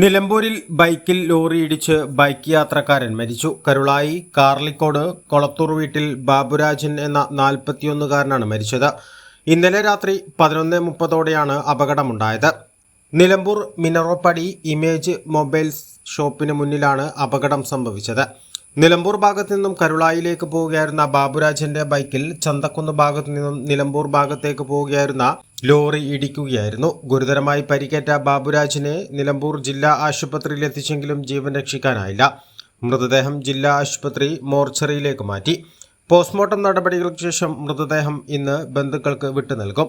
നിലമ്പൂരിൽ ബൈക്കിൽ ലോറിയിടിച്ച് ബൈക്ക് യാത്രക്കാരൻ മരിച്ചു. കരുളായി കാർലിക്കോട് കൊളത്തൂർ വീട്ടിൽ ബാബുരാജൻ എന്ന നാൽപ്പത്തിയൊന്നുകാരനാണ് മരിച്ചത്. ഇന്നലെ രാത്രി പതിനൊന്ന് മുപ്പതോടെയാണ് അപകടമുണ്ടായത്. നിലമ്പൂർ മിനറോപ്പടി ഇമേജ് മൊബൈൽസ് ഷോപ്പിന് മുന്നിലാണ് അപകടം സംഭവിച്ചത്. നിലമ്പൂർ ഭാഗത്തു നിന്നും കരുളായിലേക്ക് പോവുകയായിരുന്ന ബാബുരാജന്റെ ബൈക്കിൽ ചന്തക്കുന്ന് ഭാഗത്തു നിന്നും നിലമ്പൂർ ഭാഗത്തേക്ക് പോവുകയായിരുന്ന ലോറി ഇടിക്കുകയായിരുന്നു. ഗുരുതരമായി പരിക്കേറ്റ ബാബുരാജിനെ നിലമ്പൂർ ജില്ലാ ആശുപത്രിയിൽ എത്തിച്ചെങ്കിലും ജീവൻ രക്ഷിക്കാനായില്ല. മൃതദേഹം ജില്ലാ ആശുപത്രി മോർച്ചറിയിലേക്ക് മാറ്റി. പോസ്റ്റ്മോർട്ടം നടപടികൾക്ക് ശേഷം മൃതദേഹം ഇന്ന് ബന്ധുക്കൾക്ക് വിട്ടു നൽകും.